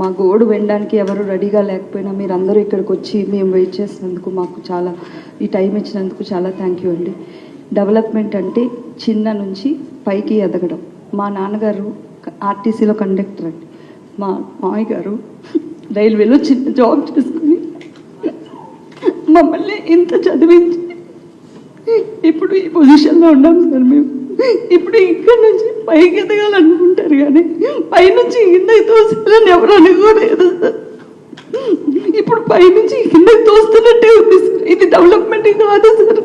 మా గోడు వినడానికి ఎవరు రెడీగా లేకపోయినా మీరు అందరూ ఇక్కడికి వచ్చి మేము వెయిట్ చేసినందుకు మాకు చాలా ఈ టైం ఇచ్చినందుకు చాలా థ్యాంక్ యూ అండి. డెవలప్మెంట్ అంటే చిన్న నుంచి పైకి ఎదగడం. మా నాన్నగారు ఆర్టీసీలో కండక్టర్ అండి. మా మామయ్య గారు రైల్వేలో చిన్న జాబ్ చేసుకుని మమ్మల్ని ఇంత చదివించి ఇప్పుడు ఈ పొజిషన్లో ఉన్నాం సార్ మేము. ఇప్పుడు ఇక్కడ నుంచి పైకి ఎదగాలనుకుంటారు కానీ పైనుంచి కిందకి తోసాలని ఎవరు అనుకోలేదు. సార్ ఇప్పుడు పైనుంచి కిందకి తోస్తున్నట్టే ఉంది సార్. ఇది డెవలప్మెంట్ కాదు సార్.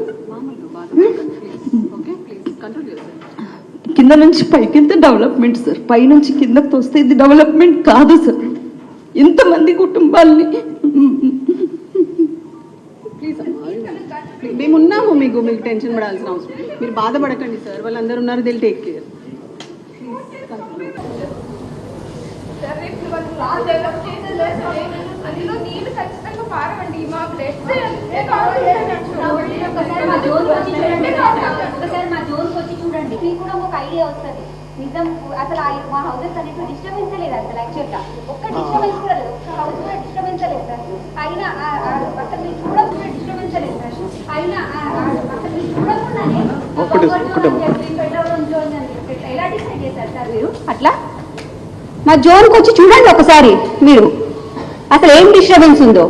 కింద నుంచి పైకి ఎంత డెవలప్మెంట్ సార్. పైనుంచి కిందకి తోస్తే ఇది డెవలప్మెంట్ కాదు సార్. ఇంతమంది కుటుంబాల్ని మేము ఉన్నాము మీకు మీకు టెన్షన్ పడాల్సిన అవసరం మీరు బాధపడకండి సార్ వాళ్ళందరూ ఉన్నారు దిల్ టేక్ కేర్ వచ్చి చూడండి వచ్చి చూడండి మీకు కూడా ఒక ఐడియా వస్తుంది నిజం అసలు మా హౌసెస్ అనేవి డిస్టర్బెన్స్ లేదు అసలు యాక్చువల్గా ఒక్క డిస్టర్బెన్స్ కూడా లేదు. అట్లా? మా జోన్కి వచ్చి చూడండి ఒకసారి మీరు. అసలు ఏం డిస్టర్బెన్స్ ఉందో?